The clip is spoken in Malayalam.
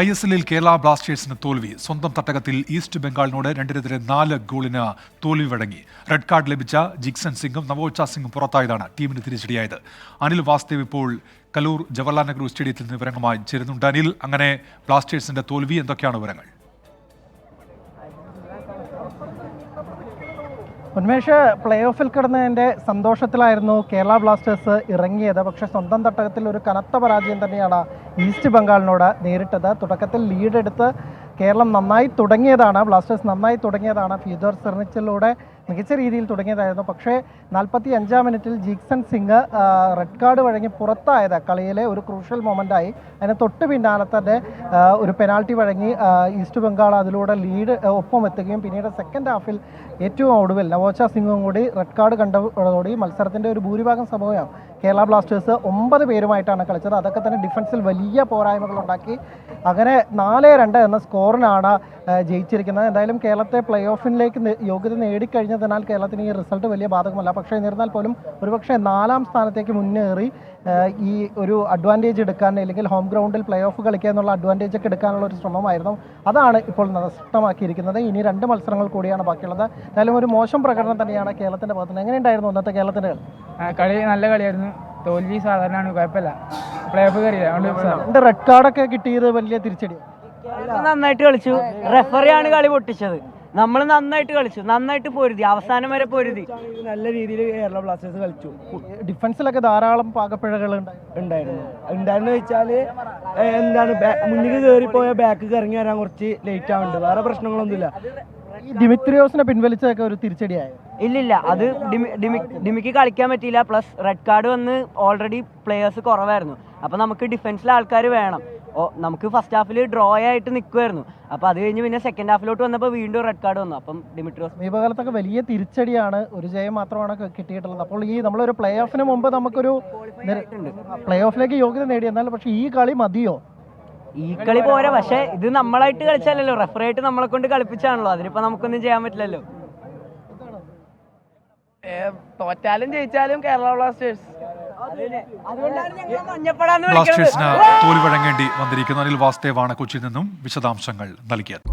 ഐ എസ് എല്ലിൽ കേരള ബ്ലാസ്റ്റേഴ്സിന് തോൽവി. സ്വന്തം തട്ടകത്തിൽ ഈസ്റ്റ് ബംഗാളിനോട് രണ്ടിനെതിരെ നാല് ഗോളിന് തോൽവി വഴങ്ങി. റെഡ് കാർഡ് ലഭിച്ച ജിക്സൺ സിംഗും നവോച്ച സിംഗും പുറത്തായതാണ് ടീമിന് തിരിച്ചടിയായത്. അനിൽ വാസ്തേവ് ഇപ്പോൾ കലൂർ ജവഹർലാൽ നെഹ്റു സ്റ്റേഡിയത്തിൽ നിന്ന് വിവരങ്ങളുമായി ചേരുന്നുണ്ട്. അനിൽ അങ്ങനെ ബ്ലാസ്റ്റേഴ്സിന്റെ തോൽവി എന്തൊക്കെയാണ് വിവരങ്ങൾ? ഉന്മേഷ് പ്ലേ ഓഫിൽ കിടന്നതിന്റെ സന്തോഷത്തിലായിരുന്നു കേരള ബ്ലാസ്റ്റേഴ്സ് ഇറങ്ങിയത്. പക്ഷേ സ്വന്തം തട്ടകത്തിൽ ഒരു കനത്ത പരാജയം തന്നെയാണ് ഈസ്റ്റ് ബംഗാളിനോട് നേരിട്ടത്. തുടക്കത്തിൽ ലീഡെടുത്ത് കേരളം നന്നായി തുടങ്ങിയതാണ്. ബ്ലാസ്റ്റേഴ്സ് നന്നായി തുടങ്ങിയതാണ്. ഫ്യൂച്ചർ സെർണിച്ചിലൂടെ മികച്ച രീതിയിൽ തുടങ്ങിയതായിരുന്നു. പക്ഷേ നാൽപ്പത്തി അഞ്ചാം മിനിറ്റിൽ ജീക്സൺ സിംഗ് റെഡ് കാർഡ് വഴങ്ങി പുറത്തായത് കളിയിലെ ഒരു ക്രൂഷ്യൽ മൊമെന്റായി അതിന് തൊട്ട് പിന്നാലെ തന്നെ ഒരു പെനാൾട്ടി വഴങ്ങി ഈസ്റ്റ് ബംഗാൾ അതിലൂടെ ലീഡ് ഒപ്പം എത്തുകയും പിന്നീട് സെക്കൻഡ് ഹാഫിൽ ഏറ്റവും ഒടുവിൽ നവോച്ച സിംഗും കൂടി റെഡ് കാർഡ് കണ്ടതോടുകൂടി മത്സരത്തിന്റെ ഒരു ഭൂരിഭാഗം സമയം കേരള ബ്ലാസ്റ്റേഴ്സ് ഒമ്പത് പേരുമായിട്ടാണ് കളിച്ചത്. അതൊക്കെ തന്നെ ഡിഫൻസിൽ വലിയ പോരായ്മകൾ ഉണ്ടാക്കി. അങ്ങനെ നാല് രണ്ട് എന്ന സ്കോറിനാണ് ജയിച്ചിരിക്കുന്നത്. എന്തായാലും കേരളത്തെ പ്ലേ ഓഫിനിലേക്ക് യോഗ്യത യോഗ്യത നേടിക്കഴിഞ്ഞതിനാൽ കേരളത്തിന് ഈ റിസൾട്ട് വലിയ ബാധകമല്ല. പക്ഷേ എന്നിരുന്നാൽ പോലും ഒരുപക്ഷെ നാലാം സ്ഥാനത്തേക്ക് മുന്നേറി ഈ ഒരു അഡ്വാന്റേജ് എടുക്കാൻ അല്ലെങ്കിൽ ഹോം ഗ്രൗണ്ടിൽ പ്ലേ ഓഫ് കളിക്കുക എന്നുള്ള അഡ്വാന്റേജ് ഒക്കെ എടുക്കാനുള്ള ഒരു ശ്രമമായിരുന്നു. അതാണ് ഇപ്പോൾ നഷ്ടമാക്കിയിരിക്കുന്നത്. ഇനി രണ്ട് മത്സരങ്ങൾ കൂടിയാണ് ബാക്കിയുള്ളത്. എന്തായാലും ഒരു മോശം പ്രകടനം തന്നെയാണ് കേരളത്തിന്റെ ഭാഗത്ത് നിന്ന്. എങ്ങനെയുണ്ടായിരുന്നു ഇന്നത്തെ കേരളത്തിന്റെ കളി? കളി നല്ല കളിയായിരുന്നു. തോൽവി സാധാരണയാണ് കുഴപ്പമില്ല. പ്ലേ ഓഫ് കയറിയില്ല. റെഡ് കാർഡൊക്കെ കിട്ടിയത് വലിയ തിരിച്ചടി നന്നായിട്ട് കളിച്ചു. റെഫറിയാണ് കളി പൊട്ടിച്ചത്. നമ്മൾ നന്നായിട്ട് കളിച്ചു നന്നായിട്ട് പൊരുതി അവസാനം വരെ പൊരുതി. നല്ല രീതിയിൽ കേരള ബ്ലാസ്റ്റേഴ്സ് കളിച്ചു. ഡിഫൻസിലൊക്കെ ധാരാളം പാകപ്പിഴകൾ ഉണ്ടായി ഉണ്ടായിരുന്നു. ഉണ്ടായിരുന്നു വെച്ചാൽ എന്താണ് മുന്നിൽ കയറിപ്പോയ ബാക്ക് ഇറങ്ങി വരാൻ കുറച്ച് ലേറ്റ് ആവുന്നുണ്ട്. വേറെ പ്രശ്നങ്ങളൊന്നുമില്ല. ഡിമിത്രിയോസിനെ ദിമിത്രിയോസിനെ പിൻവലിച്ചതൊക്കെ ഒരു തിരിച്ചടിയായി? ഇല്ലില്ല അത് ഡിമി- ഡിമി- ഡിമിക്ക് കളിക്കാൻ പറ്റിയില്ല. പ്ലസ് റെഡ് കാർഡ് വന്ന് ഓൾറെഡി പ്ലേയേഴ്സ് കുറവായിരുന്നു. അപ്പൊ നമുക്ക് ഡിഫൻസിൽ ആൾക്കാർ വേണം. ഓ നമുക്ക് ഫസ്റ്റ് ഹാഫിൽ ഡ്രോ ആയിട്ട് നിൽക്കുമായിരുന്നു അപ്പോൾ അത് കഴിഞ്ഞ് പിന്നെ സെക്കൻഡ് ഹാഫിലോട്ട് വന്നപ്പോൾ വീണ്ടും റെഡ് കാർഡ് വന്നു. അപ്പം ഡിമിട്രോസ് സമീപകാലത്തൊക്കെ വലിയ തിരിച്ചടിയാണ് ഒരു ജയം മാത്രമാണ് കിട്ടിയിട്ടുള്ളത്. അപ്പോൾ ഈ നമ്മളൊരു പ്ലേ ഓഫിന് മുമ്പ് നമുക്കൊരു പ്ലേ ഓഫിലേക്ക് യോഗ്യത നേടി. എന്നാൽ പക്ഷേ ഈ കളി മതിയോ? ഈ കളി പോരാ. പക്ഷേ ഇത് നമ്മളായിട്ട് കളിച്ചല്ലോ റെഫറി ആയിട്ട് നമ്മളെ കൊണ്ട് കളിപ്പിച്ചാണല്ലോ. അതിനിപ്പോ നമുക്കൊന്നും ചെയ്യാൻ പറ്റില്ലല്ലോ. തോറ്റാലും ജയിച്ചാലും കേരള ബ്ലാസ്റ്റേഴ്സ്. ബ്ലാസ്റ്റേഴ്സിന് തോൽവി വഴങ്ങേണ്ടി വന്നിരിക്കുന്നു അനിൽ വാസ്തേവാണ് കൊച്ചിയിൽ നിന്നും വിശദാംശങ്ങൾ നൽകിയത്.